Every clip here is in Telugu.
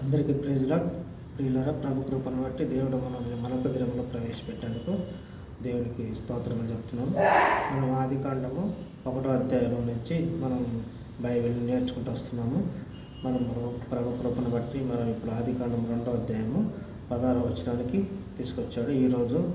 అందరికీ ప్రైజ్లాడ్ ప్రియులరా ప్రభు కృపను బట్టి దేవుడు మనల్ని మరొక దినంలో ప్రవేశపెట్టేందుకు దేవునికి స్తోత్రములు చెప్తున్నాం. మనం ఆది కాండము ఒకటో అధ్యాయం నుంచి మనం బైబిల్ నేర్చుకుంటూ వస్తున్నాము. మనం ప్రభు కృపను బట్టి మనం ఇప్పుడు ఆది కాండం రెండో అధ్యాయము పదహారో వచనానికి తీసుకొచ్చాడు. ఈరోజు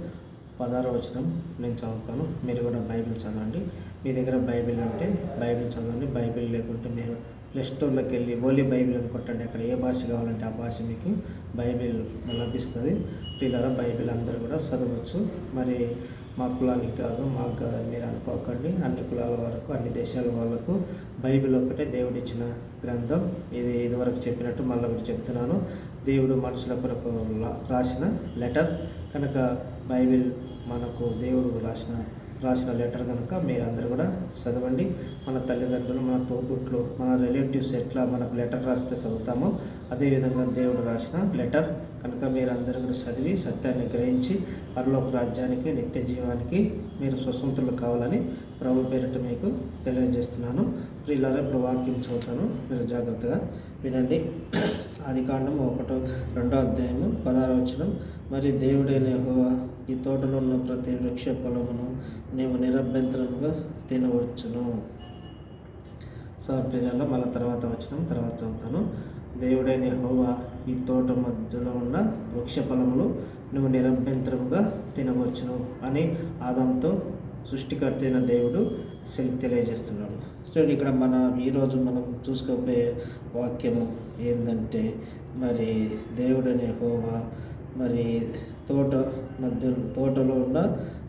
పదహారో వచనం నేను చదువుతాను. మీరు కూడా బైబిల్ చదవండి. మీ దగ్గర బైబిల్ ఉంటే బైబిల్ చదవండి. బైబిల్ లేకుంటే మీరు ప్లే స్టోర్లోకి వెళ్ళి ఓలీ బైబిల్ అని కొట్టండి. అక్కడ ఏ భాష కావాలంటే ఆ భాష మీకు బైబిల్ లభిస్తుంది. పిల్లల బైబిల్ అందరూ కూడా చదవచ్చు. మరి మా కులానికి కాదు మాకు కాదని మీరు అనుకోకండి. అన్ని కులాల వరకు అన్ని దేశాల వాళ్ళకు బైబిల్ ఒక్కటే దేవుడు ఇచ్చిన గ్రంథం. ఇది ఇదివరకు చెప్పినట్టు మళ్ళీ ఒకటి చెప్తున్నాను. దేవుడు మనుషుల కొరకు రాసిన లెటర్. కనుక బైబిల్ మనకు దేవుడు రాసిన రాసిన లెటర్ కనుక మీరందరూ కూడా చదవండి. మన తల్లిదండ్రులు మన తోబుట్లు మన రిలేటివ్స్ ఎట్లా మనకు లెటర్ రాస్తే చదువుతామో అదేవిధంగా దేవుడు రాసిన లెటర్ కనుక మీరందరూ కూడా చదివి సత్యాన్ని గ్రహించి పరలోక రాజ్యానికి నిత్య జీవానికి మీరు స్వతంత్రులు కావాలని ప్రభు పేరిట మీకు తెలియజేస్తున్నాను. ప్రియులారా ఇప్పుడు వాక్యం చదువుతాను మీరు జాగ్రత్తగా వినండి. ఆది కాండం ఒకటో రెండో అధ్యాయము పదహారు వచనం. మరి దేవుడైన హోవా ఈ తోటలో ఉన్న ప్రతి వృక్ష పొలమును నీవు నిరభ్యంతరంగా తినవచ్చును. సమర్పించాలో మళ్ళీ తర్వాత వచ్చిన తర్వాత చదువుతాను. దేవుడైన హోవా ఈ తోట మధ్యలో ఉన్న వృక్ష ఫలములు నువ్వు నిరభ్యంతరముగా తినవచ్చును అని ఆదంతో సృష్టికర్త అయిన దేవుడు తెలియజేస్తున్నాడు. చూడండి ఇక్కడ మన ఈరోజు మనం చూసుకోబోయే వాక్యము ఏంటంటే మరి దేవుడనే హోవా మరి తోట మధ్య తోటలో ఉన్న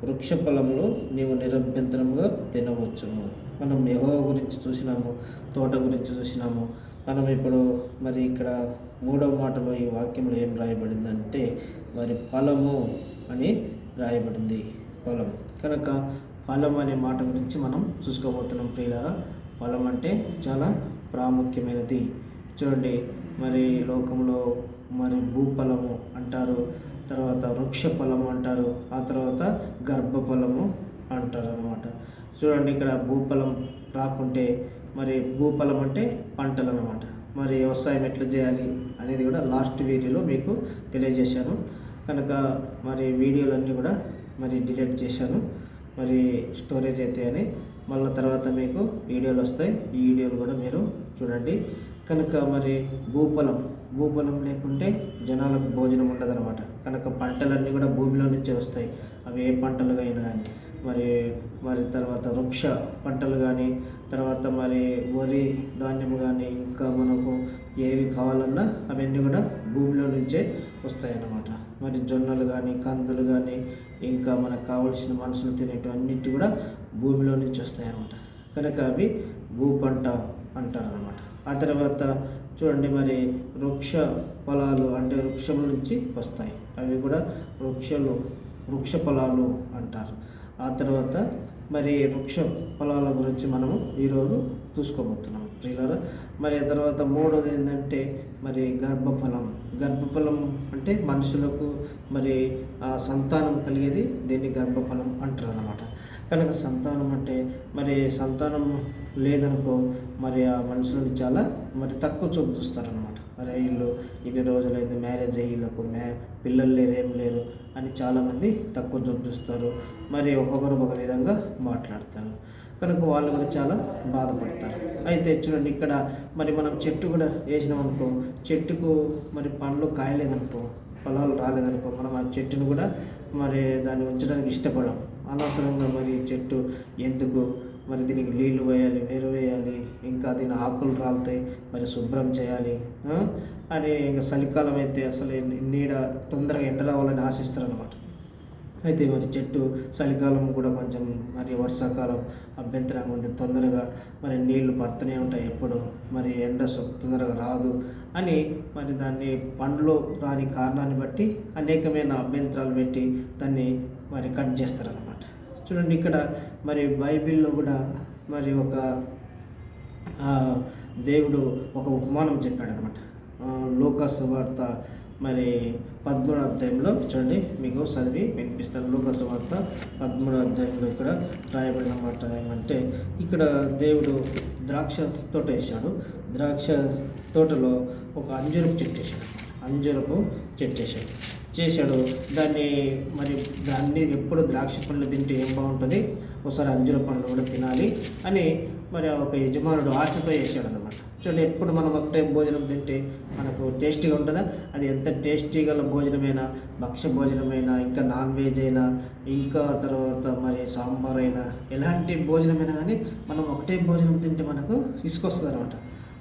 వృక్ష ఫలములు నీవు నిరభ్యంతరంగా తినవచ్చును. మనం యహో గురించి చూసినాము తోట గురించి చూసినాము. మనం ఇప్పుడు మరి ఇక్కడ మూడవ మాటలో ఈ వాక్యంలో ఏం రాయబడిందంటే మరి ఫలము అని రాయబడింది. ఫలం. కనుక ఫలం అనే మాట గురించి మనం చూసుకోబోతున్నాం ప్రియులారా. ఫలం అంటే చాలా ప్రాముఖ్యమైనది. చూడండి మరి లోకంలో మరి భూఫలము అంటారు తర్వాత వృక్ష ఫలము అంటారు ఆ తర్వాత గర్భఫలము అంటారు అనమాట చూడండి ఇక్కడ భూఫలం రాకుంటే మరి భూఫలం అంటే పంటలు అనమాట మరి వ్యవసాయం ఎట్లా చేయాలి అనేది కూడా లాస్ట్ వీడియోలో మీకు తెలియజేశాను. కనుక మరి వీడియోలన్నీ కూడా మరి డిలీట్ చేశాను. మరి స్టోరేజ్ అయితే అని మళ్ళీ తర్వాత మీకు వీడియోలు వస్తాయి. ఈ వీడియోలు కూడా మీరు చూడండి. కనుక మరి భూఫలం భూఫలం లేకుంటే జనాలకు భోజనం ఉండదన్నమాట. కనుక పంటలన్నీ కూడా భూమిలో నుంచే వస్తాయి. అవి ఏ పంటలు అయినా కానీ. మరి మరి తర్వాత వృక్ష పంటలు కానీ తర్వాత మరి వరి ధాన్యం కానీ ఇంకా మనకు ఏవి కావాలన్నా అవన్నీ కూడా భూమిలో నుంచే వస్తాయి అన్నమాట మరి జొన్నలు కానీ కందులు కానీ ఇంకా మనకు కావలసిన మనుషులు తినేటివన్నిటి కూడా భూమిలో నుంచి వస్తాయన్నమాట. కనుక అవి భూ పంట అంటారు అనమాట ఆ తర్వాత చూడండి మరి వృక్ష ఫలాలు అంటే వృక్షముల నుంచి వస్తాయి. అవి కూడా వృక్షలు వృక్ష ఫలాలు అంటారు. ఆ తర్వాత మరి వృక్ష ఫలాల గురించి మనము ఈరోజు చూసుకోబోతున్నాం. ప్రియులారా మరి తర్వాత మూడోది ఏంటంటే మరి గర్భఫలం. గర్భఫలం అంటే మనుషులకు మరి ఆ సంతానం కలిగేది దీన్ని గర్భఫలం అంటారు అనమాట కనుక సంతానం అంటే మరి సంతానం లేదనుకో మరి ఆ మనుషులని చాలా మరి తక్కువ చూపు చూస్తారనమాట మరి వీళ్ళు ఇన్ని రోజులైంది మ్యారేజ్ అయ్యి వీళ్ళకు మ్యా పిల్లలు లేరు ఏం లేరు అని చాలామంది తక్కువ చూపు చూస్తారు. మరి ఒక్కొక్కరు ఒక విధంగా మాట్లాడతారు. కనుక వాళ్ళు కూడా చాలా బాధపడతారు. అయితే చూడండి ఇక్కడ మరి మనం చెట్టు కూడా వేసినాం అనుకో చెట్టుకు మరి పండ్లు కాయలేదనుకో ఫలాలు రాలేదనుకో మనం ఆ చెట్టును కూడా మరి దాన్ని ఉంచడానికి ఇష్టపడం. అనవసరంగా మరి చెట్టు ఎందుకు మరి దీనికి నీళ్ళు వేయాలి వేరు వేయాలి ఇంకా దీని ఆకులు రాలుతాయి మరి శుభ్రం చేయాలి అని ఇంకా చలికాలం అయితే అసలు నీడ తొందరగా ఎండ రావాలని ఆశిస్తారు అనమాట అయితే మరి చెట్టు చలికాలం కూడా కొంచెం మరి వర్షాకాలం అభ్యంతరంగా ఉంది. తొందరగా మరి నీళ్ళు పడుతూనే ఉంటాయి ఎప్పుడు. మరి ఎండ తొందరగా రాదు అని మరి దాన్ని పండ్లు రాని కారణాన్ని బట్టి అనేకమైన అభ్యంతరాలు పెట్టి దాన్ని మరి కట్ చేస్తారనమాట చూడండి ఇక్కడ మరి బైబిల్లో కూడా మరి ఒక దేవుడు ఒక ఉపమానం చెప్పాడనమాట లోకాసు వార్త మరి పదమూడో అధ్యాయంలో చూడండి. మీకు చదివి వినిపిస్తాను. లోకసు వార్త పదమూడో అధ్యాయంలో ఇక్కడ రాయబడిన మాట ఏమంటే ఇక్కడ దేవుడు ద్రాక్ష తోట వేశాడు. ద్రాక్ష తోటలో ఒక అంజురపు చెట్టు వేశాడు. అంజురపు చెట్టు వేశాడు. చేశాడు. దాన్ని మరి దాన్ని ఎప్పుడు ద్రాక్ష పండ్లు తింటే ఏం బాగుంటుంది? ఒకసారి అంజుర పండ్లు కూడా తినాలి అని మరి ఒక యజమానుడు ఆశతో వేసాడు అనమాట చూడండి ఎప్పుడు మనం ఒక టైం భోజనం తింటే మనకు టేస్టీగా ఉంటుందా? అది ఎంత టేస్టీ గల భోజనమైనా భక్ష్య భోజనమైనా ఇంకా నాన్ వెజ్ అయినా ఇంకా తర్వాత మరి సాంబార్ అయినా ఎలాంటి భోజనమైనా కానీ మనం ఒకటే భోజనం తింటే మనకు ఇసుకొస్తుంది అనమాట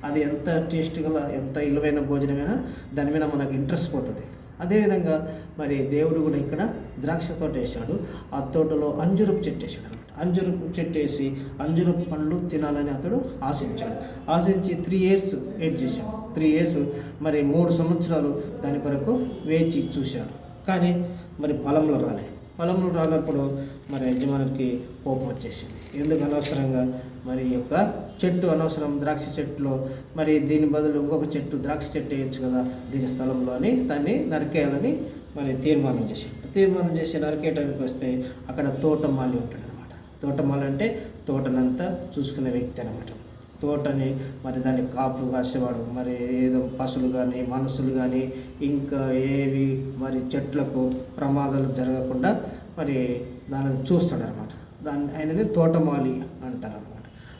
అది ఎంత టేస్ట్ గల ఎంత ఇలువైన భోజనమైనా దాని మీద మనకు ఇంట్రెస్ట్ పోతుంది. అదేవిధంగా మరి దేవుడు కూడా ఇక్కడ ద్రాక్ష తోట వేసాడు ఆ తోటలో అంజురపు చెట్టు వేసాడు అంజురపు చెట్టు వేసి అంజురపు పండ్లు తినాలని అతడు ఆశించాడు. ఆశించి త్రీ ఇయర్స్ వెయిట్ చేశాడు. త్రీ ఇయర్స్ మరి మూడు సంవత్సరాలు దాని కొరకు వేచి చూశాడు. కానీ మరి పొలంలో రాలేదు. పొలంలో రానప్పుడు మరి యజమానికి కోపం వచ్చేసింది. ఎందుకు అనవసరంగా మరి ఈ యొక్క చెట్టు అనవసరం? ద్రాక్ష చెట్టులో మరి దీని బదులు ఇంకొక చెట్టు ద్రాక్ష చెట్టు వేయచ్చు కదా? దీని స్థలంలో అని దాన్ని నరికేయాలని మరి తీర్మానం చేసి తీర్మానం చేసి నరికేయడానికి వస్తే అక్కడ తోటమాలి ఉంటాడు తోటమాల అంటే తోటనంతా చూసుకునే వ్యక్తి అనమాట తోటని మరి దాన్ని కాపులు కాసేవాడు మరి ఏదో పశువులు కానీ మనుషులు కానీ ఇంకా ఏవి మరి చెట్లకు ప్రమాదాలు జరగకుండా మరి దానిని చూస్తాడనమాట దాన్ని ఆయనని తోటమాలి అంటారు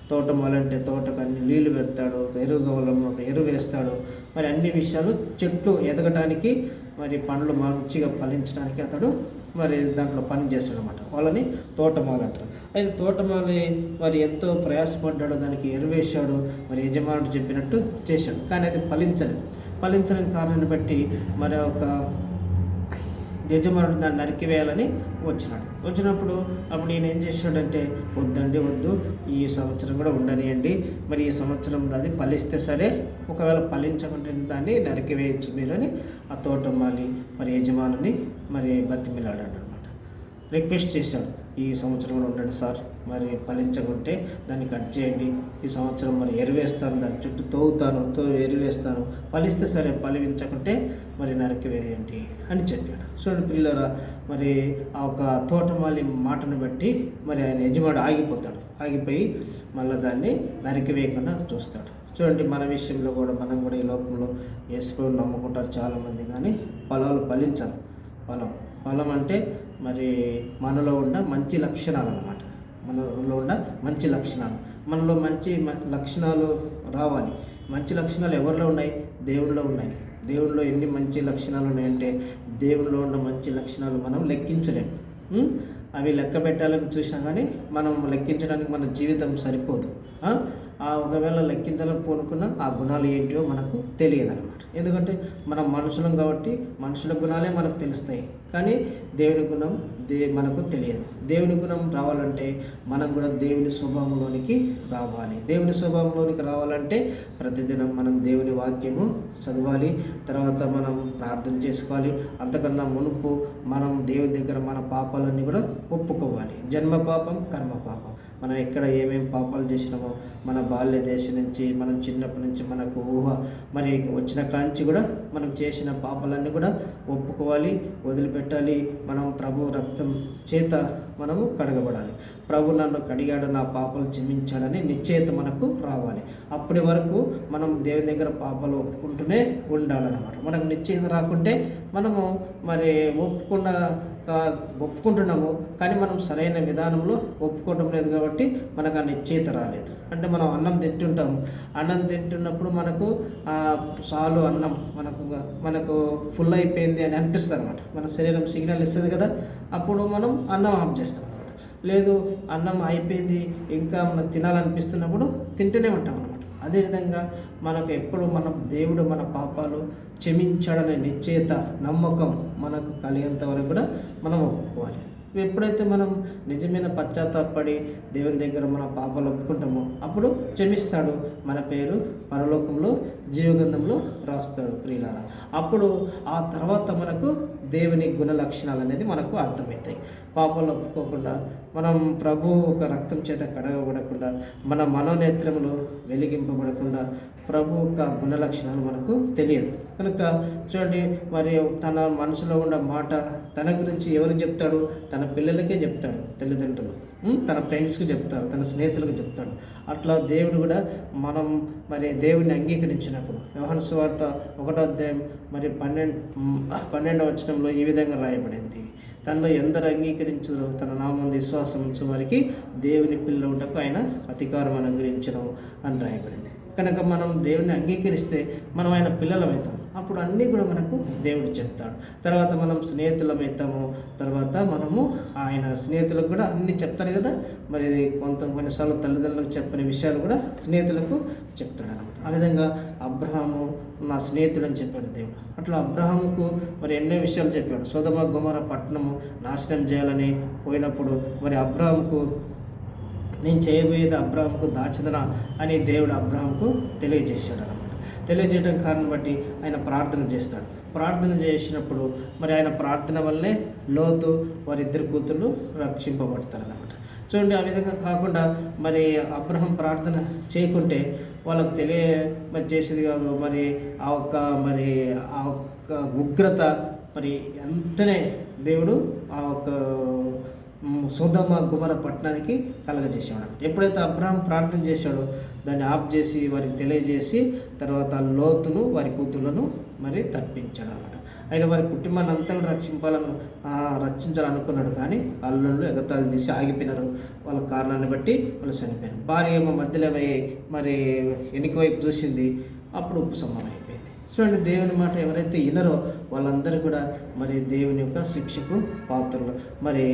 తోటమాలంటే తోటమాలి తోటకు అన్ని నీళ్ళు పెడతాడు ఎరువు కావాలన్నప్పుడు ఎరువు వేస్తాడు. మరి అన్ని విషయాలు చెట్లు ఎదగటానికి మరి పండ్లు మంచిగా ఫలించడానికి అతడు మరి దాంట్లో పని చేస్తాడు అనమాట వాళ్ళని తోటమాలి అంటారు. అయితే తోటమాలి మరి ఎంతో ప్రయాసపడ్డాడు దానికి ఎరువేశాడు మరి యజమానుడు చెప్పినట్టు చేశాడు. కానీ అది ఫలించలేదు. ఫలించడానికి కారణాన్ని బట్టి మరి ఒక యజమానుడు దాన్ని నరికివేయాలని వచ్చినాడు. వచ్చినప్పుడు అప్పుడు ఈయన ఏం చేసాడంటే వద్దండి వద్దు ఈ సంవత్సరం కూడా ఉండనియండి. మరి ఈ సంవత్సరం అది ఫలిస్తే సరే ఒకవేళ ఫలించకుంటే దాన్ని నరికివేయచ్చు మీరు అని ఆ తోటమాలి మరి యజమానుని మరి బతిమిలాడాడు అనమాట రిక్వెస్ట్ చేశాడు ఈ సంవత్సరం కూడా ఉండండి సార్ మరి ఫలించకుంటే దాన్ని కట్ చేయండి. ఈ సంవత్సరం మరి ఎరువేస్తాను దాని చుట్టూ తోగుతాను తో ఎరువేస్తాను. ఫలిస్తే సరే ఫలించకుంటే మరి నరికివేయండి. అని చెప్పాడు. చూడండి పిల్లరా మరి ఆ ఒక తోటమాలి మాటను బట్టి మరి ఆయన యజమాడు ఆగిపోతాడు. ఆగిపోయి మళ్ళీ దాన్ని నరికివేయకుండా చూస్తాడు. చూడండి మన విషయంలో కూడా మనం కూడా ఈ లోకంలో వేసుకొని నమ్ముకుంటారు చాలామంది కానీ పొలాలు ఫలించాలి పొలం పొలం అంటే మరి మనలో ఉన్న మంచి లక్షణాలు అన్నమాట. మనలో ఉన్న మంచి లక్షణాలు. మనలో మంచి లక్షణాలు రావాలి. మంచి లక్షణాలు ఎవరిలో ఉన్నాయి? దేవుళ్ళలో ఉన్నాయి. దేవుడిలో ఎన్ని మంచి లక్షణాలు ఉన్నాయంటే దేవుడిలో ఉన్న మంచి లక్షణాలు మనం లెక్కించలేము అవి లెక్క పెట్టాలని చూసినా కానీ మనం లెక్కించడానికి మన జీవితం సరిపోదు. ఆ? ఒకవేళ లెక్కించాలని పూనుకున్న ఆ గుణాలు ఏంటివో మనకు తెలియదు అనమాట ఎందుకంటే మనం మనుషులం కాబట్టి మనుషుల గుణాలే మనకు తెలుస్తాయి. కానీ దేవుని గుణం దే మనకు తెలియదు. దేవుని గుణం రావాలంటే మనం కూడా దేవుని స్వభావంలోనికి రావాలి. దేవుని స్వభావంలోనికి రావాలంటే ప్రతిదినం మనం దేవుని వాక్యము చదవాలి. తర్వాత మనం ప్రార్థన చేసుకోవాలి. అంతకన్నా మునుపు మనం దేవుని దగ్గర మన పాపాలన్నీ కూడా ఒప్పుకోవాలి. జన్మ పాపం కర్మ పాపం. మనం ఎక్కడ ఏమేం పాపాలు చేసినామో మన బాల్య దేశం నుంచి మనం చిన్నప్పటి నుంచి మనకు ఊహ మరి వచ్చిన కాంచి కూడా మనం చేసిన పాపాలన్నీ కూడా ఒప్పుకోవాలి వదిలిపెట్టాలి. మనం ప్రభు రక్త చేత మనము కడగబడాలి. ప్రభు నన్ను కడిగాడు నా పాపలు క్షమించాడని నిశ్చయిత మనకు రావాలి. అప్పటి వరకు మనం దేవుని దగ్గర పాపాలు ఒప్పుకుంటూనే ఉండాలన్నమాట. మనకు నిశ్చయిత రాకుంటే మనము మరి ఒప్పుకున్న ఒప్పుకుంటున్నాము కానీ మనం సరైన విధానంలో ఒప్పుకోవడం లేదు కాబట్టి మనకు ఆ నిశ్చయిత రాలేదు. అంటే మనం అన్నం తింటుంటాము అన్నం తింటున్నప్పుడు మనకు చాలు అన్నం మనకు మనకు ఫుల్ అయిపోయింది అని అనిపిస్తుంది అనమాట మన శరీరం సిగ్నల్ ఇస్తుంది కదా అప్పుడు మనం అన్నం ఆఫ్ చేస్తాం. లేదు అన్నం అయిపోయింది ఇంకా మనం తినాలనిపిస్తున్నప్పుడు తింటూనే ఉంటాం అనమాట అదేవిధంగా మనకు ఎప్పుడు మన దేవుడు మన పాపాలు క్షమించాడనే నిశ్చయిత నమ్మకం మనకు కలిగేంత వరకు కూడా మనం ఒప్పుకోవాలి. ఎప్పుడైతే మనం నిజమైన పశ్చాత్తాపడి దేవుని దగ్గర మన పాపాలు ఒప్పుకుంటామో అప్పుడు క్షమిస్తాడు. మన పేరు పరలోకంలో జీవగంధంలో రాస్తాడు ప్రియులారా. అప్పుడు ఆ తర్వాత మనకు దేవుని గుణ లక్షణాలు అనేది మనకు అర్థమవుతాయి. పాపంలో ఒప్పుకోకుండా మనం ప్రభు ఒక రక్తం చేత కడగబడకుండా మన మనోనేత్రములు వెలిగింపబడకుండా ప్రభు యొక్క గుణ లక్షణాలు మనకు తెలియదు. కనుక చూడండి మరి తన మనసులో ఉన్న మాట తన గురించి ఎవరు చెప్తాడు? తన పిల్లలకే చెప్తాడు తల్లిదండ్రులు. తన ఫ్రెండ్స్కి చెప్తారు తన స్నేహితులకు చెప్తాడు. అట్లా దేవుడు కూడా మనం మరి దేవుడిని అంగీకరించినప్పుడు వ్యవహార సువార్త ఒకటో అధ్యాయం మరి పన్నెండు పన్నెండవ వచనంలో ఈ విధంగా రాయబడింది. తనలో ఎందరు అంగీకరించరు తన నామం విశ్వాసం ఉంచు వారికి దేవుని పిల్లవుటకు ఆయన అధికారం అనుగ్రహించడం అని రాయబడింది. కనుక మనం దేవుని అంగీకరిస్తే మనం ఆయన పిల్లలమవుతాం. అప్పుడు అన్నీ కూడా మనకు దేవుడు చెప్తాడు. తర్వాత మనం స్నేహితులమవుతాము. తర్వాత మనము ఆయన స్నేహితులకు కూడా అన్నీ చెప్తారు కదా. మరి కొంత కొన్నిసార్లు తల్లిదండ్రులకు చెప్పని విషయాలు కూడా స్నేహితులకు చెప్తాడు అనమాట ఆ విధంగా అబ్రహాము నా స్నేహితుడు అని చెప్పాడు దేవుడు. అట్లా అబ్రహాముకు మరి ఎన్నో విషయాలు చెప్పాడు. సోదమ గుమర పట్టణము నాశనం చేయాలని పోయినప్పుడు మరి అబ్రహాముకు నేను చేయబోయేది అబ్రాహంకు దాచదనా అని దేవుడు అబ్రాహంకు తెలియజేశాడు అనమాట తెలియజేయడం కారణం బట్టి ఆయన ప్రార్థన చేస్తాడు. ప్రార్థన చేసినప్పుడు మరి ఆయన ప్రార్థన వల్లే లోతు వారిద్దరు కూతుళ్ళు రక్షింపబడతారు అనమాట చూడండి ఆ విధంగా కాకుండా మరి అబ్రహం ప్రార్థన చేయకుంటే వాళ్ళకు తెలియ మరి చేసేది కాదు. మరి ఆ ఒక్క మరి ఆ ఒక్క ఉగ్రత మరి వెంటనే దేవుడు ఆ ఒక్క సోదమ కుమార పట్టణానికి కలగజేసేవాడు ఎప్పుడైతే అబ్రహం ప్రార్థన చేశాడో దాన్ని ఆఫ్ చేసి వారికి తెలియజేసి తర్వాత లోతును వారి కూతుళ్ళను మరి తప్పించాడు అనమాట ఆయన వారి కుటుంబాన్ని అంతా కూడా రక్షింపాలను రక్షించాలనుకున్నాడు కానీ అల్లుళ్ళు ఎగతాళి తీసి ఆగిపోయినారు. వాళ్ళ కారణాన్ని బట్టి వాళ్ళు చనిపోయారు భార్య ఏమో మధ్యలో మరి వెనుక వైపు చూసింది. అప్పుడు ఉపశమనం అయిపోయింది. చూడండి దేవుని మాట ఎవరైతే వినరో వాళ్ళందరూ కూడా మరి దేవుని యొక్క శిక్షకు పాత్రలు. మరి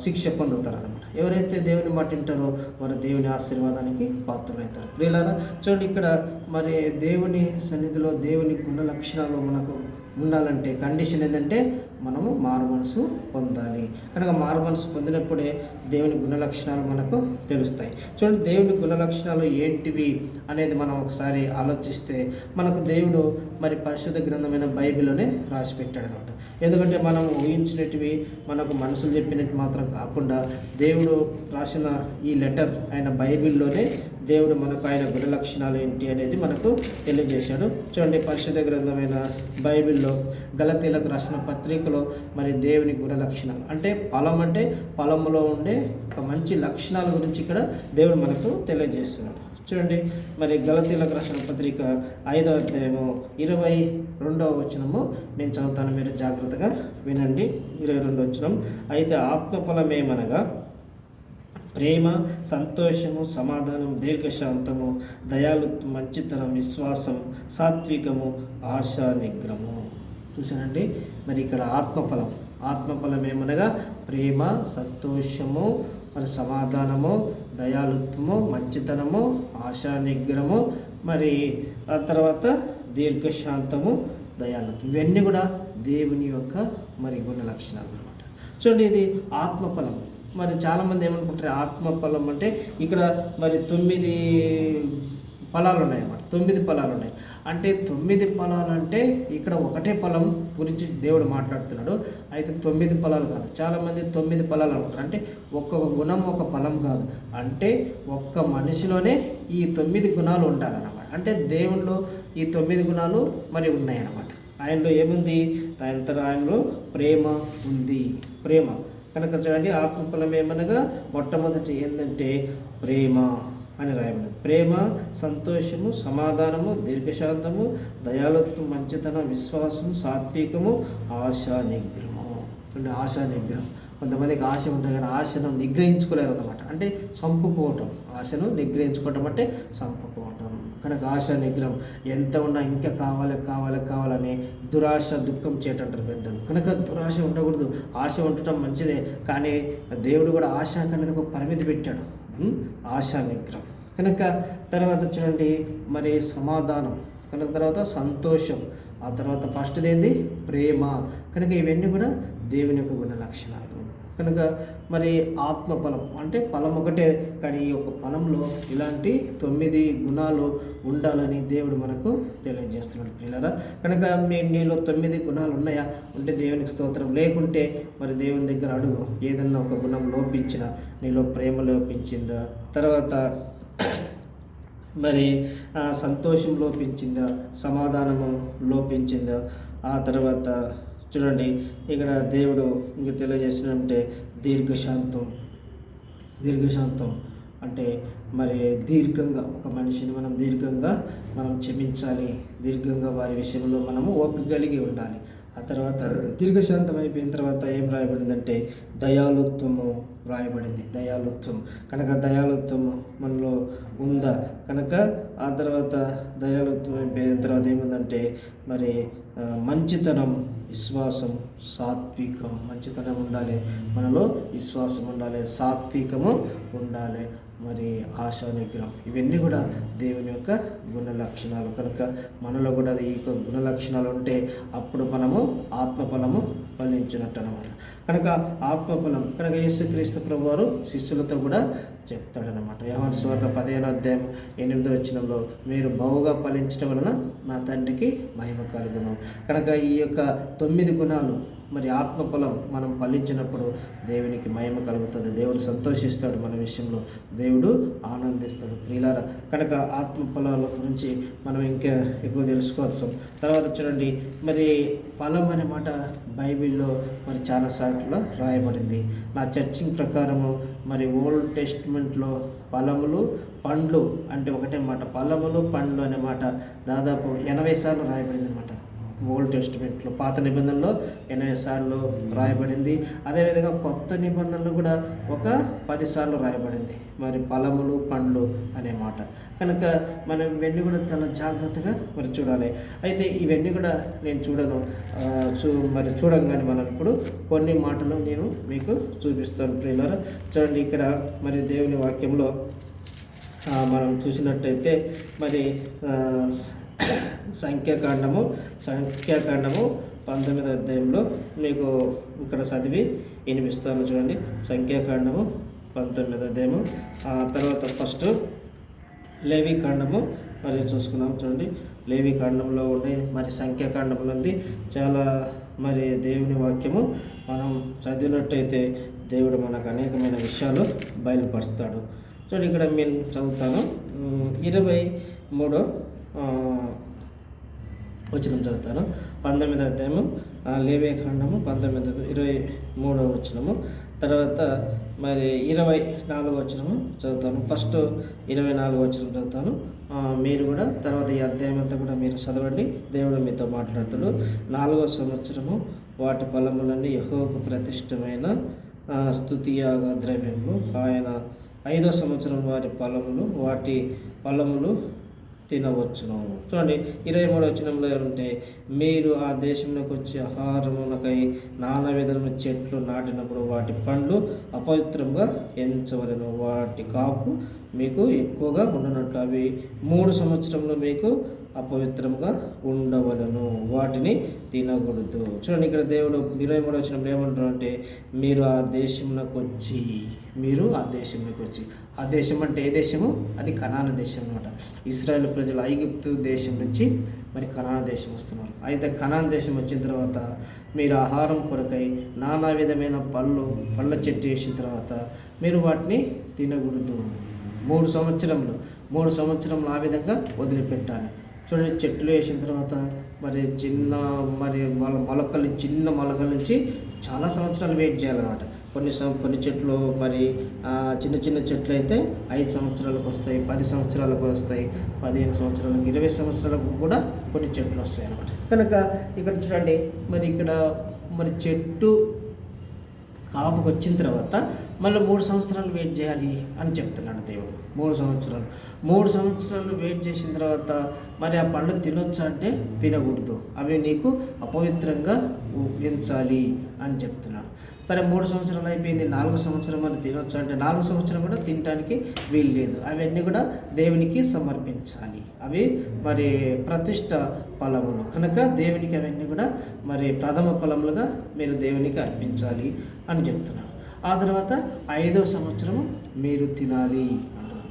శిక్ష పొందుతారు అనమాట ఎవరైతే దేవుని మాట వింటారో వారు దేవుని ఆశీర్వాదానికి పాత్రులవుతారు ప్రియులారా చూడండి ఇక్కడ మరి దేవుని సన్నిధిలో దేవుని గుణ లక్షణాలు మనకు ఉండాలంటే కండిషన్ ఏంటంటే మనము మారు మనసు పొందాలి. కనుక మారు మనసు పొందినప్పుడే దేవుని గుణ లక్షణాలు మనకు తెలుస్తాయి. చూడండి దేవుని గుణ లక్షణాలు ఏంటివి అనేది మనం ఒకసారి ఆలోచిస్తే మనకు దేవుడు మరి పరిశుద్ధ గ్రంథమైన బైబిల్లోనే రాసి పెట్టాడు అనమాట ఎందుకంటే మనం ఊహించినటివి మనకు మనుషులు చెప్పినట్టు మాత్రం కాకుండా దేవుడు రాసిన ఈ లెటర్ ఆయన బైబిల్లోనే దేవుడు మనకు ఆయన గుణ లక్షణాలు ఏంటి అనేది మనకు తెలియజేశాడు. చూడండి పరిశుద్ధ గ్రంథమైన బైబిల్లో గలతీలకు రాసిన పత్రికలో మరి దేవుని గుణ లక్షణాలు అంటే ఫలం అంటే పొలంలో ఉండే ఒక మంచి లక్షణాల గురించి ఇక్కడ దేవుడు మనకు తెలియజేస్తున్నాడు. చూడండి మరి గలతీలకు రాసిన పత్రిక ఐదవ అధ్యాయము ఇరవై రెండవ వచనము నేను చదువుతాను మీరు జాగ్రత్తగా వినండి. ఇరవై రెండవ వచనం అయితే ఆత్మఫలమేమనగా ప్రేమ సంతోషము సమాధానం దీర్ఘశాంతము దయాలుత్వం మంచితనం విశ్వాసం సాత్వికము ఆశ నిగ్రహము. చూసానండి మరి ఇక్కడ ఆత్మఫలం. ఆత్మఫలం ఏమనగా? ప్రేమ సంతోషము మరి సమాధానము దయాలుత్వము మంచితనము ఆశా నిగ్రహము మరి ఆ తర్వాత దీర్ఘశాంతము దయాలుత్వం. ఇవన్నీ కూడా దేవుని యొక్క మరి గుణ లక్షణాలు అనమాట చూడండి ఇది ఆత్మఫలం. మరి చాలామంది ఏమనుకుంటారు ఆత్మఫలం అంటే ఇక్కడ మరి తొమ్మిది ఫలాలు ఉన్నాయి అన్నమాట తొమ్మిది ఫలాలు ఉన్నాయి అంటే తొమ్మిది ఫలాలు అంటే ఇక్కడ ఒకటే ఫలం గురించి దేవుడు మాట్లాడుతున్నాడు. అయితే తొమ్మిది ఫలాలు కాదు. చాలామంది తొమ్మిది ఫలాలు అనుకుంటారు. అంటే ఒక్కొక్క గుణం ఒక ఫలం కాదు. అంటే ఒక్క మనిషిలోనే ఈ తొమ్మిది గుణాలు ఉండాలన్నమాట. అంటే దేవునిలో ఈ తొమ్మిది గుణాలు మరి ఉన్నాయన్నమాట. ఆయనలో ఏముంది? తనంతట ఆయనలో ప్రేమ ఉంది. ప్రేమ. కనుక చూడండి ఆత్మఫలం ఏమనగా మొట్టమొదటి ఏంటంటే ప్రేమ అని రాయబడి ప్రేమ సంతోషము సమాధానము దీర్ఘశాంతము దయాలత్వం మంచితనం విశ్వాసం సాత్వికము ఆశా నిగ్రహము చూడండి ఆశా నిగ్రహం కొంతమందికి ఆశ ఉంటుంది కానీ ఆశను నిగ్రహించుకోలేరు అనమాట అంటే చంపుకోవటం. ఆశను నిగ్రహించుకోవటం అంటే చంపుకోవటం. కనుక ఆశ నిగ్రహం ఎంత ఉన్నా ఇంకా కావాలి కావాలి కావాలని దురాశ దుఃఖం చేయటంటారు పెద్దలు. కనుక దురాశ ఉండకూడదు. ఆశ ఉండటం మంచిదే. కానీ దేవుడు కూడా ఆశ అనేది ఒక పరిమితి పెట్టాడు. ఆశ ఆశా నిగ్రహం. కనుక తర్వాత చూడండి మరి సమాధానం. కనుక తర్వాత సంతోషం. ఆ తర్వాత ఫస్ట్ది ఏంది? ప్రేమ. కనుక ఇవన్నీ కూడా దేవుని యొక్క గుణ లక్షణాలు కనుక మరి ఆత్మ ఫలం అంటే ఫలం ఒకటే కానీ ఈ యొక్క ఫలంలో ఇలాంటి తొమ్మిది గుణాలు ఉండాలని దేవుడు మనకు తెలియజేస్తున్నాడు పిల్లరా కనుక మీ నీలో తొమ్మిది గుణాలు ఉన్నాయా? ఉంటే దేవునికి స్తోత్రం. లేకుంటే మరి దేవుని దగ్గర అడుగు. ఏదన్నా ఒక గుణం లోపించిన నీలో ప్రేమ లోపించిందా? తర్వాత మరి సంతోషం లోపించిందా? సమాధానము లోపించిందా? ఆ తర్వాత చూడండి ఇక్కడ దేవుడు ఇంక తెలియజేసినంటే దీర్ఘశాంతం. దీర్ఘశాంతం అంటే మరి దీర్ఘంగా ఒక మనిషిని మనం దీర్ఘంగా మనం క్షమించాలి. దీర్ఘంగా వారి విషయంలో మనము ఓపిక కలిగి ఉండాలి. ఆ తర్వాత దీర్ఘశాంతం అయిపోయిన తర్వాత ఏం రాయబడిందంటే దయాలుత్వము వ్రాయబడింది దయాలుత్వం. కనుక దయాలుత్వము మనలో ఉందా? కనుక ఆ తర్వాత దయాలుత్వం అయిపోయిన తర్వాత ఏముందంటే మరి మంచితనం విశ్వాసం సాత్వికం. మంచితనం ఉండాలి. మనలో విశ్వాసం ఉండాలి. సాత్వికము ఉండాలి. మరి ఆశా నిగ్రహం ఇవన్నీ కూడా దేవుని యొక్క గుణ లక్షణాలు కనుక మనలో కూడా ఈ యొక్క గుణ లక్షణాలు ఉంటే అప్పుడు మనము ఆత్మఫలము ఫలించినట్టు అనమాట కనుక ఆత్మఫలం కనుక యేసుక్రీస్తు ప్రభువారు శిష్యులతో కూడా చెప్తాడనమాట యోహాన్ సువార్త పదిహేను అధ్యాయం ఎనిమిదో వచ్చినంలో మీరు బహుగా ఫలించడం వలన నా తండ్రికి మహిమ కలుగును. కనుక ఈ యొక్క తొమ్మిది గుణాలు మరి ఆత్మఫలం మనం ఫలించినప్పుడు దేవునికి మహిమ కలుగుతుంది. దేవుడు సంతోషిస్తాడు మన విషయంలో. దేవుడు ఆనందిస్తాడు. ప్రియులార కనుక ఆత్మఫలాల గురించి మనం ఇంకా ఎక్కువ తెలుసుకోవచ్చు. తర్వాత చూడండి మరి ఫలం అనే మాట బైబిల్లో మరి చాలా సార్లు రాయబడింది. నా చర్చింగ్ ప్రకారము మరి ఓల్డ్ టెస్ట్మెంట్లో ఫలములు పండ్లు అంటే ఒకటే మాట. ఫలములు పండ్లు అనే మాట దాదాపు ఎనభై సార్లు రాయబడింది అనమాట ఓల్డ్ టెస్ట్మెంట్లో పాత నిబంధనలో ఎనభై సార్లు రాయబడింది. అదేవిధంగా కొత్త నిబంధనలు కూడా ఒక పది సార్లు రాయబడింది. మరి ఫలములు పండ్లు అనే మాట. కనుక మనం ఇవన్నీ కూడా చాలా జాగ్రత్తగా మరి చూడాలి. అయితే ఇవన్నీ కూడా నేను చూడను. చూ మరి చూడంగానే మనం ఇప్పుడు కొన్ని మాటలు నేను మీకు చూపిస్తాను ప్రియులారా. చూడండి ఇక్కడ మరి దేవుని వాక్యంలో మనం చూసినట్టయితే మరి సంఖ్యాకాండము సంఖ్యాకాండము పంతొమ్మిది అధ్యాయంలో మీకు ఇక్కడ చదివి వినిపిస్తాను చూడండి. సంఖ్యాకాండము పంతొమ్మిది అధ్యాయము. ఆ తర్వాత ఫస్ట్ లేవి కాండము మరి చూసుకున్నాం చూడండి. లేవి కాండంలో ఉండే మరి సంఖ్యాకాండంలో ఉంది. చాలా మరి దేవుని వాక్యము మనం చదివినట్టయితే దేవుడు మనకు అనేకమైన విషయాలు బయలుపరుస్తాడు. చూడండి ఇక్కడ నేను చదువుతాను. ఇరవై మూడో వచనం చదువుతాను. పంతొమ్మిదో అధ్యాయము లేవేఖండము పంతొమ్మిది ఇరవై మూడవ వచనము. తర్వాత మరి ఇరవై నాలుగో వచనము చదువుతాను. ఫస్ట్ ఇరవై నాలుగో వచనం చదువుతాను. మీరు కూడా తర్వాత ఈ అధ్యాయం అంతా కూడా మీరు చదవండి. దేవుడు మీతో మాట్లాడతాడు. నాలుగో సంవత్సరము వాటి ఫలములన్నీ యహోకు ప్రతిష్టమైన స్థుతియాగ ద్రవ్యములు ఆయన ఐదో సంవత్సరం వారి ఫలములు వాటి ఫలములు తినవచ్చును. చూడండి ఇరవై మూడు వచ్చినంలో ఏమంటే మీరు ఆ దేశంలోకి వచ్చే ఆహారమునకై నానా విధమైన చెట్లు నాటినప్పుడు వాటి పండ్లు అపవిత్రంగా ఎంచవలను. వాటి కాపు మీకు ఎక్కువగా ఉండనట్లు. అవి మూడు సంవత్సరంలో మీకు అపవిత్రంగా ఉండవలను వాటిని తినకూడదు. చూడండి ఇక్కడ దేవుడు ఇరవై మూడు వచ్చినప్పుడు ఏమంటారు అంటే మీరు ఆ దేశంలోకి వచ్చి మీరు ఆ దేశంలోకి వచ్చి ఆ దేశం అంటే ఏ దేశము? అది కనాన దేశం అనమాట ఇస్రాయేల్ ప్రజలు ఐగుప్తు దేశం నుంచి మరి కనాన దేశం వస్తున్నారు. అయితే కనాన దేశం వచ్చిన తర్వాత మీరు ఆహారం కొరకై నానా విధమైన పళ్ళు పళ్ళ చెట్టు వేసిన తర్వాత మీరు వాటిని తినకూడదు. మూడు సంవత్సరంలో మూడు సంవత్సరంలో ఆ విధంగా వదిలిపెట్టాలి. చూడండి చెట్లు వేసిన తర్వాత మరి చిన్న మరి మొల మొలకలు చిన్న మొలకల నుంచి చాలా సంవత్సరాలు వెయిట్ చేయాలన్నమాట. కొన్ని కొన్ని చెట్లు మరి చిన్న చిన్న చెట్లు అయితే ఐదు సంవత్సరాలకు వస్తాయి పది సంవత్సరాలకు వస్తాయి పదిహేను సంవత్సరాలకు ఇరవై సంవత్సరాలకు కూడా కొన్ని చెట్లు వస్తాయి అన్నమాట కనుక ఇక్కడ చూడండి మరి ఇక్కడ మరి చెట్టు కాపుకు వచ్చిన తర్వాత మళ్ళీ మూడు సంవత్సరాలు వెయిట్ చేయాలి అని చెప్తున్నాడు దేవుడు. మూడు సంవత్సరాలు. మూడు సంవత్సరాలు వెయిట్ చేసిన తర్వాత మరి ఆ పండు తినొచ్చా అంటే తినకూడదు. అవి నీకు అపవిత్రంగా ఉంచాలి అని చెప్తున్నాడు. సరే మూడు సంవత్సరాలు అయిపోయింది నాలుగు సంవత్సరం అని తినొచ్చు అంటే నాలుగు సంవత్సరం కూడా తినడానికి వీలు లేదు అవన్నీ కూడా దేవునికి సమర్పించాలి. అవి మరి ప్రతిష్ట ఫలములు. కనుక దేవునికి అవన్నీ కూడా మరి ప్రథమ ఫలములుగా మీరు దేవునికి అర్పించాలి అని చెప్తున్నారు. ఆ తర్వాత ఐదవ సంవత్సరము మీరు తినాలి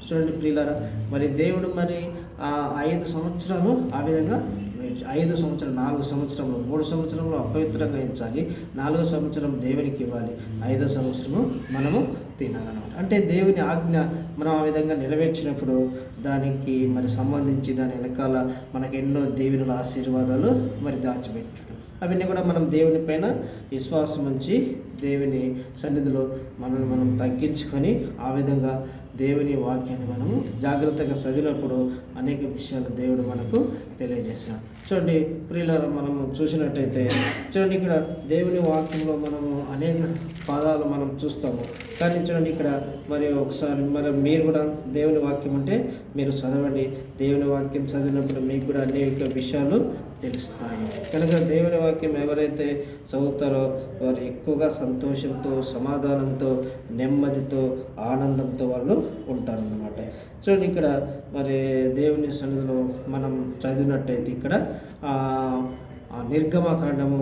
చూడండి ప్రియులారా మరి దేవుడు మరి ఆ ఐదు సంవత్సరాలు ఆ విధంగా ఐదు సంవత్సరం నాలుగు సంవత్సరంలో మూడు సంవత్సరంలో అపవిత్రంగా ఇచ్చాలి నాలుగో సంవత్సరం దేవునికి ఇవ్వాలి. ఐదో సంవత్సరము మనము తినాలన్నమాట. అంటే దేవుని ఆజ్ఞ మనం ఆ విధంగా నెరవేర్చినప్పుడు దానికి మరి సంబంధించి దాని వెనకాల మనకు ఎన్నో దేవుని ఆశీర్వాదాలు మరి దాచిపెట్టాడు అవన్నీ కూడా మనం దేవుని పైన విశ్వాసం ఉంచి దేవుని సన్నిధిలో మనల్ని మనం తగ్గించుకొని ఆ విధంగా దేవుని వాక్యాన్ని మనము జాగ్రత్తగా చదివినప్పుడు అనేక విషయాలు దేవుడు మనకు తెలియజేస్తాడు చూడండి ప్రియులారా మనము చూసినట్టయితే చూడండి ఇక్కడ దేవుని వాక్యంలో మనము అనేక పాదాలు మనం చూస్తాము. కానీ చూడండి ఇక్కడ మరి ఒకసారి మరి మీరు కూడా దేవుని వాక్యం అంటే మీరు చదవండి. దేవుని వాక్యం చదివినప్పుడు మీకు కూడా అనేక విషయాలు తెలుస్తాయి. కనుక దేవుని వాక్యం ఎవరైతే చదువుతారో వారు ఎక్కువగా సంతోషంతో సమాధానంతో నెమ్మదితో ఆనందంతో వాళ్ళు ఉంటారన్నమాట. చూడండి ఇక్కడ మరి దేవుని సన్నిధిలో మనం చదివినట్టయితే ఇక్కడ నిర్గమకాండము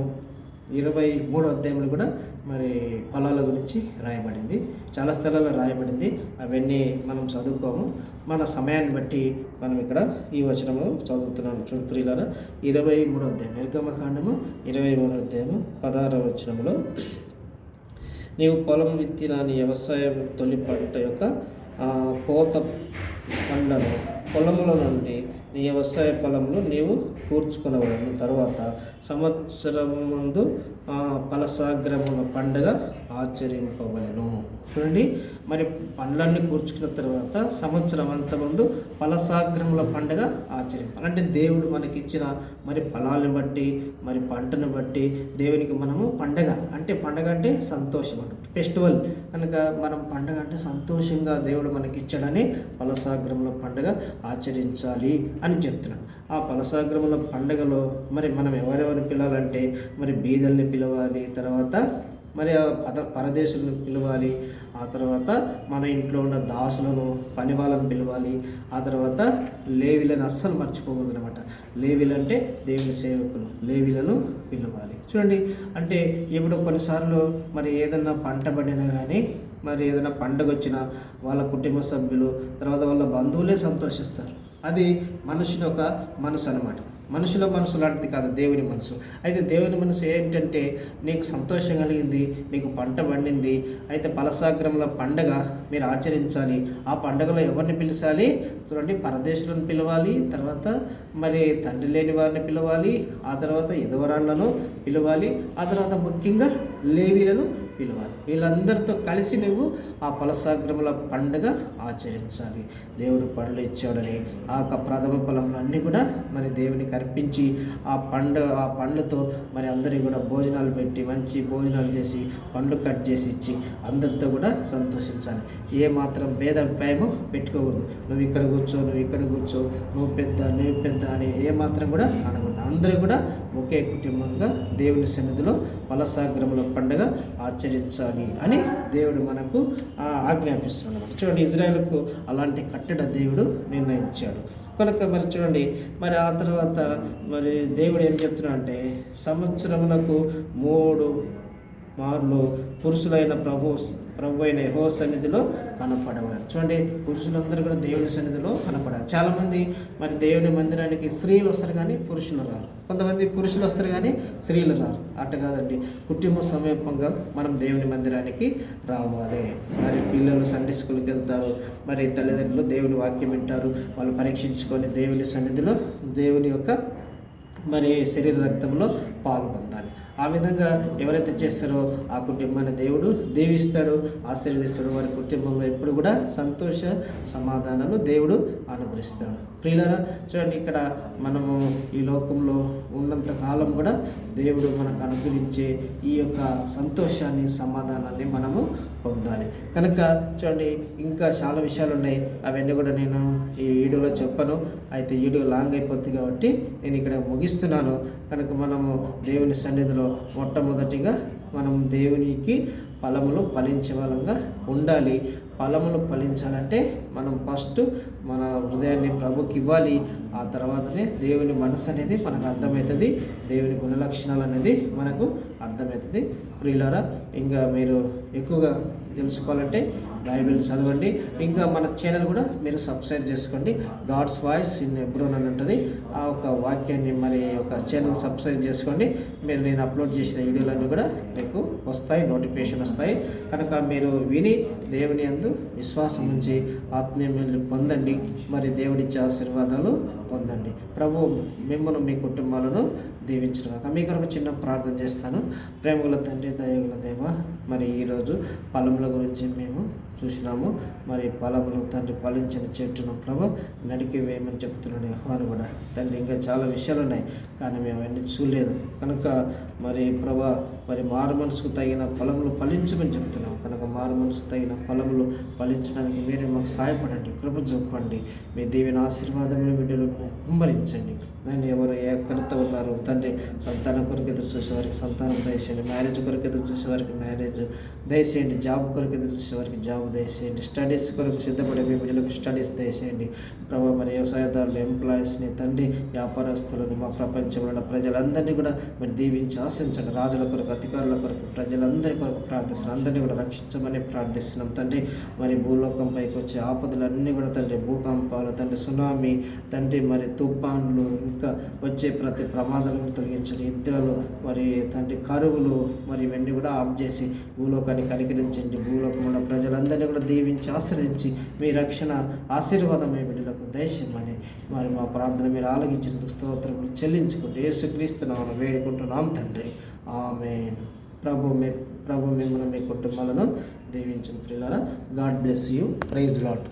ఇరవై మూడో అధ్యాయంలో కూడా మరి పొలాల గురించి రాయబడింది. చాలా స్థలాల్లో రాయబడింది. అవన్నీ మనం చదువుకోము. మన సమయాన్ని బట్టి మనం ఇక్కడ ఈ వచనము చదువుతున్నాం చూడు ఇరవై మూడో అధ్యాయం నిర్గమకాండము ఇరవై మూడో అధ్యాయము పదహారవ వచనంలో నీవు పొలం విత్తిన నీ వ్యవసాయం తొలి పంట యొక్క కోత పండ్లను పొలముల నుండి నీ వ్యవసాయ పొలంలో నీవు కూర్చుకునవలను తర్వాత సంవత్సరం ముందు పలసాగ్రముల పండుగ ఆచరింపవలను. చూడండి మరి పండ్లన్నీ కూర్చుకున్న తర్వాత సంవత్సరం అంత ముందు ఫలసాగ్రముల పండుగ ఆచరింపాలి అంటే దేవుడు మనకి ఇచ్చిన మరి ఫలాలను బట్టి మరి పంటను బట్టి దేవునికి మనము పండగ అంటే పండగ అంటే సంతోషం అంట ఫెస్టివల్ కనుక మనం పండగ అంటే సంతోషంగా దేవుడు మనకి ఇచ్చాడని ఫలసాగ్రముల పండుగ ఆచరించాలి అని చెప్తున్నాడు. ఆ ఫలసాగ్రముల పండుగలో మరి మనం ఎవరెవరిని పిల్లాలంటే మరి బీదల్ని పిలవాలి తర్వాత మరి పరదేశులను పిలవాలి ఆ తర్వాత మన ఇంట్లో ఉన్న దాసులను పని వాళ్ళను పిలవాలి ఆ తర్వాత లేవిలను అస్సలు మర్చిపోకూడదు అనమాట లేవిలు అంటే దేవుని సేవకులు లేవిలను పిలవాలి. చూడండి అంటే ఇప్పుడు కొన్నిసార్లు మరి ఏదన్నా పంట పడినా కానీ మరి ఏదైనా పండుగ వచ్చినా వాళ్ళ కుటుంబ సభ్యులు తర్వాత వాళ్ళ బంధువులే సంతోషిస్తారు. అది మనుషుని ఒక మనసు అనమాట మనుషుల మనసు లాంటిది కాదు దేవుని మనసు. అయితే దేవుని మనసు ఏంటంటే నీకు సంతోషం కలిగింది నీకు పంట పండింది అయితే పలసాగ్రముల పండగ మీరు ఆచరించాలి. ఆ పండగలో ఎవరిని పిలిచాలి? చూడండి పరదేశులను పిలవాలి తర్వాత మరి తండ్రి లేని వారిని పిలవాలి ఆ తర్వాత ఎదవరాళ్ళను పిలవాలి ఆ తర్వాత ముఖ్యంగా లేవీలను పిలవాలి. వీళ్ళందరితో కలిసి నువ్వు ఆ ఫలసాగ్రముల పండుగ ఆచరించాలి. దేవుడు పనులు ఇచ్చాడని ఆ యొక్క ప్రథమ ఫలములన్నీ కూడా మరి దేవునికి అర్పించి ఆ పండుగ ఆ పండ్లతో మరి అందరికి కూడా భోజనాలు పెట్టి మంచి భోజనాలు చేసి పండ్లు కట్ చేసి ఇచ్చి అందరితో కూడా సంతోషించాలి. ఏ మాత్రం భేదాభిప్రాయము పెట్టుకోకూడదు. నువ్వు ఇక్కడ కూర్చో నువ్వు ఇక్కడ కూర్చో నువ్వు పెద్ద నువ్వు పెద్ద అని ఏ మాత్రం కూడా అనకూడదు అందరూ కూడా ఒకే కుటుంబంగా దేవుని సన్నిధిలో ఫలసాగ్రముల పండుగ ఆచరించాలి అని దేవుడు మనకు ఆజ్ఞాపిస్తున్నాడు. చూడండి ఇజ్రాయెల్కు అలాంటి కట్టడ దేవుడు నిర్ణయించాడు. కనుక మరి చూడండి మరి ఆ తర్వాత మరి దేవుడు ఏం చెప్తున్నా అంటే సంవత్సరములకు మూడు మార్లు పురుషులైన ప్రభు ప్రభు అయిన యహో సన్నిధిలో కనపడవారు. చూడండి పురుషులందరూ కూడా దేవుని సన్నిధిలో కనపడాలి చాలామంది మరి దేవుని మందిరానికి స్త్రీలు వస్తారు కానీ పురుషులు రారు. కొంతమంది పురుషులు వస్తారు కానీ స్త్రీలు రారు. అట్ట కాదండి. కుటుంబ సమీపంగా మనం దేవుని మందిరానికి రావాలి. మరి పిల్లలు సండే స్కూల్కి వెళ్తారు. మరి తల్లిదండ్రులు దేవుని వాక్యం వింటారు. వాళ్ళు పరీక్షించుకొని దేవుని సన్నిధిలో దేవుని యొక్క మరి శరీర రక్తంలో పాలు పొందాలి. ఆ విధంగా ఎవరైతే చేస్తారో ఆ కుటుంబాన్ని దేవుడు దీవిస్తాడు ఆశీర్వదిస్తాడు. వారి కుటుంబంలో ఎప్పుడు కూడా సంతోష సమాధానాలు దేవుడు అనుగ్రహిస్తాడు. ప్రియులరా చూడండి ఇక్కడ మనము ఈ లోకంలో ఉన్నంత కాలం కూడా దేవుడు మనకు అనుగ్రహించే ఈ యొక్క సంతోషాన్ని సమాధానాన్ని మనము పొందాలి. కనుక చూడండి ఇంకా చాలా విషయాలు ఉన్నాయి. అవన్నీ కూడా నేను ఈ వీడియోలో చెప్పను. అయితే వీడియో లాంగ్ అయిపోతుంది కాబట్టి నేను ఇక్కడ ముగిస్తున్నాను. కనుక మనము దేవుని సన్నిధిలో మొట్టమొదటిగా మనం దేవునికి ఫలములు ఫలించే వాళ్ళంగా ఉండాలి. ఫలములు ఫలించాలంటే మనం ఫస్ట్ మన హృదయాన్ని ప్రభుకి ఇవ్వాలి. ఆ తర్వాతనే దేవుని మనసు అనేది మనకు అర్థమవుతుంది. దేవుని గుణలక్షణాలు అనేది మనకు అర్థమవుతుంది. ప్రియులారా ఇంకా మీరు ఎక్కువగా తెలుసుకోవాలంటే బైబిల్ చదవండి. ఇంకా మన ఛానల్ కూడా మీరు సబ్స్క్రైబ్ చేసుకోండి. గాడ్స్ వాయిస్ ఇన్ ఎబ్రోన్ అని ఉంటుంది. ఆ ఒక వాక్యాన్ని మరి ఒక ఛానల్ సబ్స్క్రైబ్ చేసుకోండి. మీరు నేను అప్లోడ్ చేసిన వీడియోలన్నీ కూడా మీకు వస్తాయి నోటిఫికేషన్ వస్తాయి. కనుక మీరు విని దేవుని అందు విశ్వాసం ఉంచి ఆత్మీయమైన పొందండి. మరి దేవుడిచ్చే ఆశీర్వాదాలు పొందండి. ప్రభు మిమ్మల్ని మీ కుటుంబాలను దీవించడం మీ కొరకు చిన్న ప్రార్థన చేస్తాను. ప్రేమగల తండ్రి దయగల దేవ మరి ఈరోజు ఫలముల గురించి మేము చూసినాము. మరి ఫలములు తండ్రి ఫలించిన చెట్టును ప్రభు నడికి వేయమని చెప్తున్నాడు యెహోవాను కూడా. తండ్రి ఇంకా చాలా విషయాలు ఉన్నాయి కానీ మేము అవన్నీ చూడలేదు. కనుక మరి ప్రభా మరి మారు మనసుకు తగిన ఫలములు ఫలించమని చెప్తున్నాం. కనుక మారు మనసుకు తగిన ఫలములు ఫలించడానికి మీరే మాకు సహాయపడండి కృప చూపండి. మీ దీవెన ఆశీర్వాదములు బిడ్డలు కుమ్మరించండి. నేను ఎవరు ఏ కొరత ఉన్నారు? తండ్రి సంతానం కొరకు ఎదురు చూసే వారికి సంతానం దయచేయండి. మ్యారేజ్ కొరకు ఎదురు చూసే వారికి మ్యారేజ్ దయచేయండి. జాబ్ కొరకు ఎదురు చూసే వారికి జాబ్ దయచేయండి. స్టడీస్ కొరకు సిద్ధపడే మీ బిడ్డలకు స్టడీస్ దయచేయండి. ప్రభావ మరి వ్యవసాయదారులు ఎంప్లాయీస్ని తండ్రి వ్యాపారస్తులను మా ప్రపంచంలో ఉన్న ప్రజలందరినీ కూడా మీరు దీవించి ఆశించండి. రాజుల కొరకు అధికారుల కొరకు ప్రజలందరి కొరకు ప్రార్థిస్తున్నాం. అందరినీ కూడా రక్షించమని ప్రార్థిస్తున్నాం. తండ్రి మరి భూలోకంపైకి వచ్చే ఆపదలన్నీ కూడా తండ్రి భూకంపాలు తండ్రి సునామీ తండ్రి మరి తుఫాన్లు ఇంకా వచ్చే ప్రతి ప్రమాదాలు కూడా తొలగించండి. యుద్ధాలు మరి తండ్రి కరువులు మరి ఇవన్నీ కూడా ఆఫ్ చేసి భూలోకాన్ని కనికరించండి. భూలోకంలో ప్రజలందరినీ కూడా దీవించి ఆశ్రయించి మీ రక్షణ ఆశీర్వాదం మీ బిడ్డలకు దయచేయమని మరి మా ప్రార్థన మీరు ఆలగించినందుకు స్తోత్రములు చెల్లించుకుంటూ యేసుక్రీస్తున్నామని వేడుకుంటున్నాం తండ్రి. ఆమె ప్రభు మే ప్రభు మిమ్మల్ని మీ కుటుంబాలను దీవించిన పిల్లల God bless you. Praise Lord